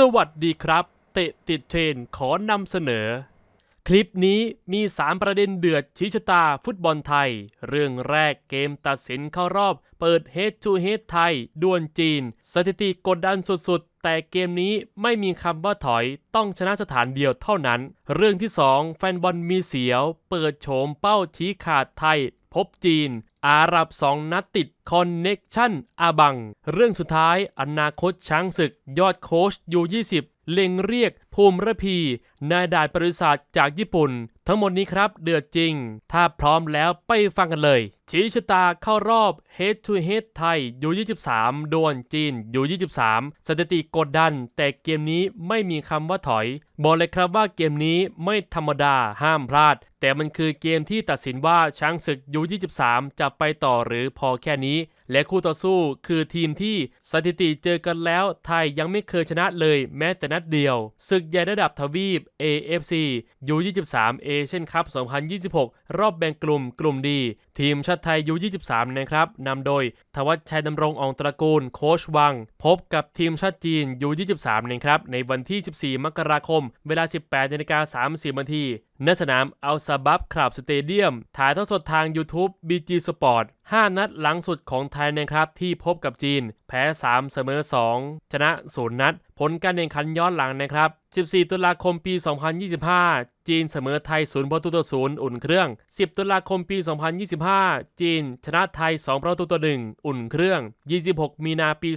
สวัสดีครับ เตะติดเทรนขอนำเสนอ คลิปนี้มี 3 ประเด็นเดือดชี้ชะตาฟุตบอลไทย เรื่องแรกเกมตัดสินเข้ารอบ เปิด Head to Head ไทย ดวลจีน สถิติกดดันสุดๆ แต่เกมนี้ไม่มีคำว่าถอยต้องชนะสถานเดียวเท่านั้น เรื่องที่ 2 แฟนบอลมีเสียว เปิดโฉมเป้าชี้ขาดไทย พบจีน อาหรับสองนัดติดคอนเน็กชั่นอาบัง เรื่องสุดท้ายอนาคตช้างศึก ยอดโค้ชยู20 เล็งเรียกภูมิระพี นายด่านบริษัทจากญี่ปุ่น ทั้งหมดนี้ครับเดือดจริง ถ้าพร้อมแล้วไปฟังกันเลย ชี้ชะตาเข้ารอบ Head to Head ไทยยู23ดวลจีนยู23 สถิติกดดัน แต่เกมนี้ไม่มีคำว่าถอย บอกเลยครับว่าเกมนี้ไม่ธรรมดาห้ามพลาด แต่มันคือเกมที่ตัดสินว่าช้างศึกยู23 จะไปต่อหรือพอแค่นี้ และคู่ต่อสู้คือทีมที่สถิติเจอกันแล้วไทยยังไม่เคยชนะเลยแม้แต่นัดเดียว ศึกใหญ่ระดับทวีป AFC U23 Asian Cup 2026 รอบแบ่งกลุ่มกลุ่มดี ทีมชาติไทย U23 นะครับนำโดยทวัชชัยดำรงอองตระกูล โค้ชวัง พบกับทีมชาติจีน U23 นะครับในวันที่ 14 มกราคม เวลา 18นาฬิกา30นาทีณสนามอัลซาบับคลับสเตเดียม ถ่ายทอดสดทาง YouTube BG Sport 5 นัดหลังสุดของไทยนะครับ ที่พบกับจีน แพ้ 3 เสมอ 2 ชนะ 0 นัด ผลการแข่งขันย้อนหลังนะครับ 14 ตุลาคมปี 2025 จีนเสมอไทย 0 ประตูต่อ 0 อุ่นเครื่อง 10 ตุลาคมปี 2025 จีน ชนะไทย 2 ประตูต่อ 1 อุ่นเครื่อง 26 มีนาปี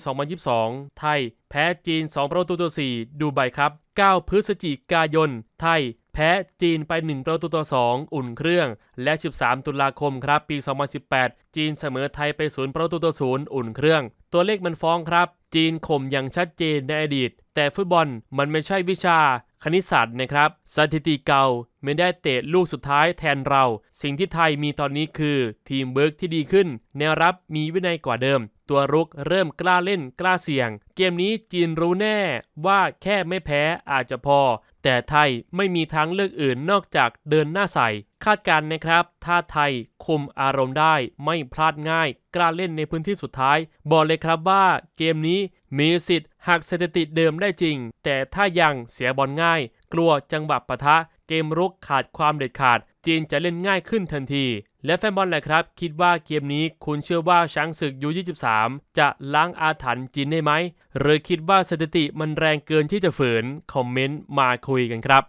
2022 ไทย แพ้จีน 2 ประตูต่อ 4 ดูใบครับ 9 พฤศจิกายน ไทย พ้จีนไป 1 ประตูต่อ 2 อุ่นเครื่อง และ 13 ตุลาคมครับปี 2018 จีนเสมอไทยไป 0 ประตูต่อ 0 อุ่นเครื่อง ตัวเลขมันฟ้องครับ จีนข่มอย่างชัดเจนในอดีต แต่ฟุตบอลมันไม่ใช่วิชาคณิตศาสตร์นะครับ สถิติเก่าไม่ได้เตะลูกสุดท้ายแทนเรา สิ่งที่ไทยมีตอนนี้คือ ทีมเบิร์กที่ดีขึ้น แนวรับมีวินัยกว่าเดิม ตัวรุกเริ่มกล้าเล่นกล้าเสี่ยง เกมนี้จีนรู้แน่ว่าแค่ไม่แพ้อาจจะพอ แต่ไทยไม่มีทางเลือกอื่นนอกจากเดินหน้าใส่ คาดการณ์นะครับ ถ้าไทยคุมอารมณ์ได้ไม่พลาดง่าย กล้าเล่นในพื้นที่สุดท้าย บอกเลยครับว่าเกมนี้มีสิทธิ์หักสถิติเดิมได้จริง แต่ถ้ายังเสียบอลง่าย กลัวจังหวะปะทะ เกมรุกขาดความเด็ดขาด จีนจะเล่นง่ายขึ้นทันที และแฟนบอลแหละครับ คิดว่าเกมนี้คุณเชื่อว่าช้างศึกยู23จะล้างอาถรรพ์จีนได้ไหม หรือคิดว่าสถิติมันแรงเกินที่จะฝืน คอมเมนต์มาคุยกันครับ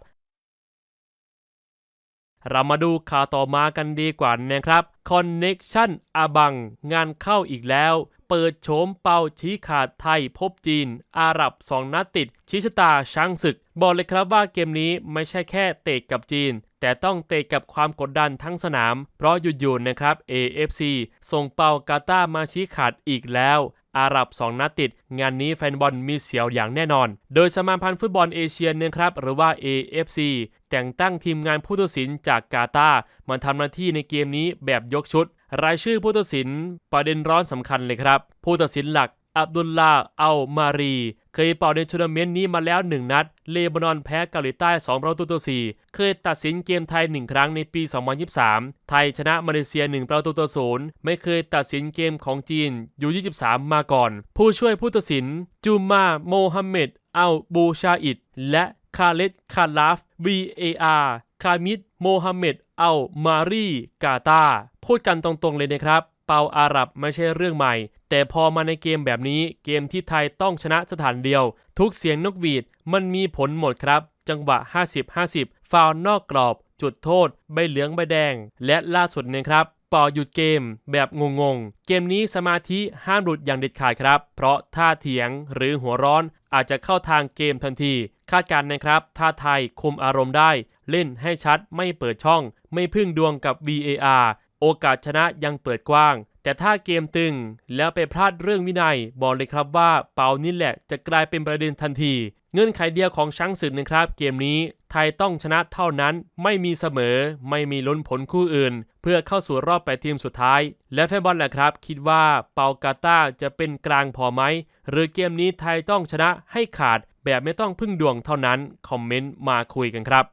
เรามาดูข่าวต่อมากันดีกว่านะครับ Connection อาบัง งานเข้าอีกแล้ว เปิดโฉมเป่าชี้ขาดไทยพบจีน อาหรับ 2 นัดติด ชี้ชะตาช้างศึก บอกเลยครับว่าเกมนี้ไม่ใช่แค่เตะกับจีน แต่ต้องเตะกับความกดดันทั้งสนาม เพราะหยุดๆนะครับ AFC ส่งเปากาตามาชี้ขาดอีกแล้ว อาหรับ 2 นัดติด งานนี้แฟนบอลมีเสียวอย่างแน่นอน โดยสมาพันธ์ฟุตบอลเอเชียนะครับ หรือว่า AFC แต่งตั้งทีมงานผู้ตัดสินจากกาตามาทำหน้าที่ในเกมนี้แบบยกชุด รายชื่อผู้ตัดสินประเด็นร้อนสำคัญเลยครับ ผู้ตัดสินหลัก อับดุลลาอัลมารี เคยเป่าในทัวร์นาเมนต์นี้มาแล้ว 1 นัด เลบานอนแพ้เกาหลีใต้ 2 ประตูต่อ 4 เคยตัดสินเกมไทย 1 ครั้งในปี 2023 ไทยชนะมาเลเซีย 1 ประตูต่อ 0 ไม่เคยตัดสินเกมของจีนยู23 มาก่อน ผู้ช่วยผู้ตัดสิน จูมาโมฮัมเหม็ดอัลบูชาอิดและคาเลตคาลาฟ VAR คามิดโมฮัมเหม็ดอัลมารีกาตาพูดกันตรงๆเลยนะครับ เปาอาหรับไม่ใช่เรื่องใหม่ แต่พอมาในเกมแบบนี้เกมที่ไทยต้องชนะสถานเดียว ทุกเสียงนกหวีดมันมีผลหมดครับ จังหวะ 50-50 ฟาวนอกกรอบ จุดโทษ ใบเหลืองใบแดง และล่าสุดนะครับปอหยุดเกมแบบงงๆ เกมนี้สมาธิห้ามหลุดอย่างเด็ดขาดครับ เพราะท่าเถียงหรือหัวร้อนอาจจะเข้าทางเกมทันที คาดการณ์นะครับถ้าไทยคุมอารมณ์ได้ เล่นให้ชัดไม่เปิดช่อง ไม่พึ่งดวงกับ VAR โอกาสชนะยังเปิดกว้าง แต่ถ้าเกมตึงแล้วไปพลาดเรื่องวินัยบอกเลยครับว่าเปานี่แหละจะกลายเป็นประเด็นทันที เงื่อนไขเดียวของช้างศึกนะครับ เกมนี้ไทยต้องชนะเท่านั้นไม่มีเสมอไม่มีล้นผลคู่อื่น เพื่อเข้าสู่รอบแปดทีมสุดท้าย และแฟนบอลแหละครับ คิดว่าเปากาตาจะเป็นกลางพอไหม หรือเกมนี้ไทยต้องชนะให้ขาดแบบไม่ต้องพึ่งดวงเท่านั้น คอมเมนต์มาคุยกันครับ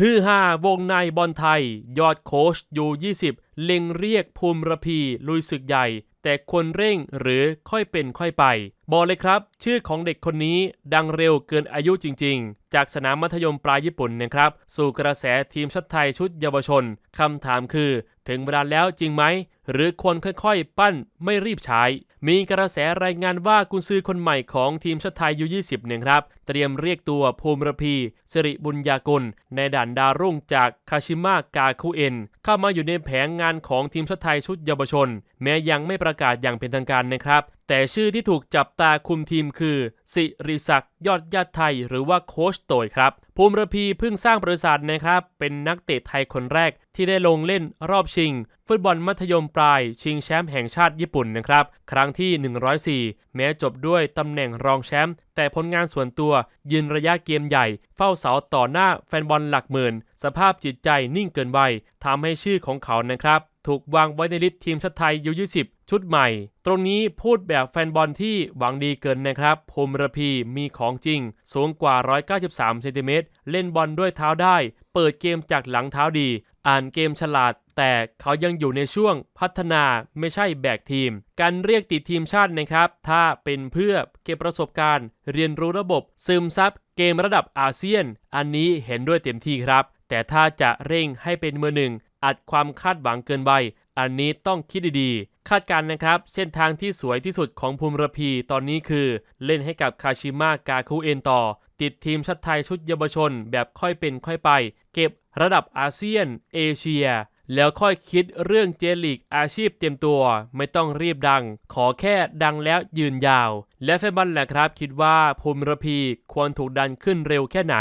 ฮือฮาวงในบอลไทย ยอดโค้ชยู20 เล็งเรียกภูมิระพี ลุยศึกใหญ่ แต่ควรเร่งหรือค่อยเป็นค่อยไป บอกเลยครับ ชื่อของเด็กคนนี้ดังเร็วเกินอายุจริง ๆ จากสนามมัธยมปลายญี่ปุ่นนะครับ สู่กระแสทีมชาติไทยชุดเยาวชนคำถามคือ ถึงเวลาแล้วจริงไหม หรือควรค่อยๆ ปั้นไม่รีบใช้ มีกระแสรายงานว่ากุนซือคนใหม่ของทีมชาติไทยยู20เนี่ยครับ เตรียมเรียกตัวภูมิระพีสิริบุญญากล ในด่านดารุ่งจากคาชิมะกาคุเอ็น เข้ามาอยู่ในแผงงานของทีมชาติไทยชุดเยาวชน แม้ยังไม่ประกาศอย่างเป็นทางการนะครับ แต่ชื่อที่ถูกจับตาคุมทีมคือ สิริศักดิ์ยอดญาติไทย หรือว่าโคชโตยครับ ภูมิระพีเพิ่งสร้างบริษัทนะครับ เป็นนักเตะไทยคนแรกที่ได้ลงเล่นรอบชิง ฟุตบอลมัธยมปลาย ชิงแชมป์แห่งชาติญี่ปุ่นนะครับ ครั้งที่ 104 แม้จบด้วยตำแหน่งรองแชมป์แต่ผลงานส่วนตัวยืนระยะเกมใหญ่ เฝ้าเสาต่อหน้าแฟนบอลหลักหมื่น สภาพจิตใจนิ่งเกินวัยทำให้ชื่อของเขานะครับถูกวางไว้ในลิสต์ทีมชาติไทยยู20 ชุดใหม่ ตรงนี้พูดแบบแฟนบอลที่หวังดีเกินนะครับภูมิระพีมีของจริง สูงกว่า 193เซนติเมตรเล่นบอลด้วยเท้าได้ เปิดเกมจากหลังเท้าดี อ่านเกมฉลาด แต่เขายังอยู่ในช่วงพัฒนาไม่ใช่แบกทีม การเรียกติดทีมชาตินะครับ ถ้าเป็นเพื่อเก็บประสบการณ์ เรียนรู้ระบบซึมซับเกมระดับอาเซียน อันนี้เห็นด้วยเต็มที่ครับ แต่ถ้าจะเร่งให้เป็นมือหนึ่งอัดความคาดหวังเกินไปอันนี้ต้องคิดดีๆ คาดการณ์นะครับ เส้นทางที่สวยที่สุดของภูมิระพีตอนนี้คือ เล่นให้กับคาชิมะกาคุเอนต่อ ติดทีมชาติไทยชุดเยาวชน แบบค่อยเป็นค่อยไป เก็บระดับอาเซียน เอเชีย แล้วค่อยคิดเรื่องเจลีกอาชีพเต็มตัว ไม่ต้องรีบดัง ขอแค่ดังแล้วยืนยาว และแฟนบอลแหละครับ คิดว่าภูมิระพีควรถูกดันขึ้นเร็วแค่ไหน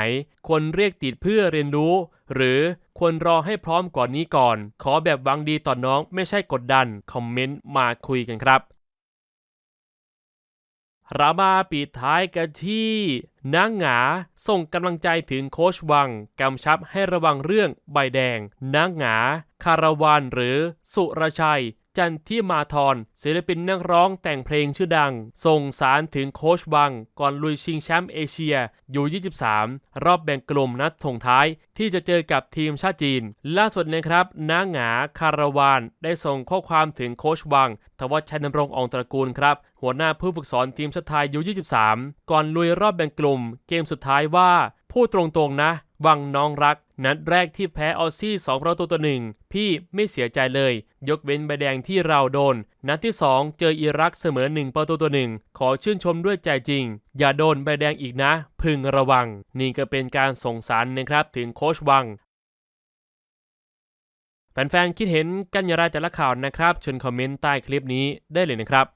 ควรเรียกติดเพื่อเรียนรู้ หรือ ควรรอให้พร้อมก่อนนี้ก่อน ขอแบบหวังดีต่อน้องไม่ใช่กดดัน คอมเมนต์มาคุยกันครับรามาปิดท้ายกันที่นางหงาส่งกำลังใจถึงโคชวัง กำชับให้ระวังเรื่องใบแดงนางหงา คาราวานหรือสุรชัย จันทิมาทรศิลปินนักร้องแต่งเพลงชื่อดัง ส่งสารถึงโคชวัง ก่อนลุยชิงแชมป์เอเชียยู 23 รอบแบ่งกลุ่มนัดส่งท้าย ที่จะเจอกับทีมชาติจีน ล่าสุดนะครับน้าหงาคาราวาน ได้ส่งข้อความถึงโคชวังทวัชชัยนรงค์อองตระกูลครับ หัวหน้าผู้ฝึกสอนทีมชาติไทยยู 23 ก่อนลุยรอบแบ่งกลุ่ม เกมสุดท้ายว่าพูดตรงๆนะวังน้องรัก นัดแรกที่แพ้ออซซี่2ประตูต่อหนึ่งพี่ไม่เสียใจเลย ยกเว้นใบแดงที่เราโดน นัดที่ 2 เจออิรักเสมอ 1 ประตูต่อหนึ่งขอชื่นชมด้วยใจจริง อย่าโดนใบแดงอีกนะ พึงระวัง นี่ก็เป็นการส่งสารนะครับถึงโคชวังแฟนๆ คิดเห็นกันอย่างไรแต่ละข่าวนะครับชิญคอมเมนต์ใต้คลิปนี้ได้เลยนะครับ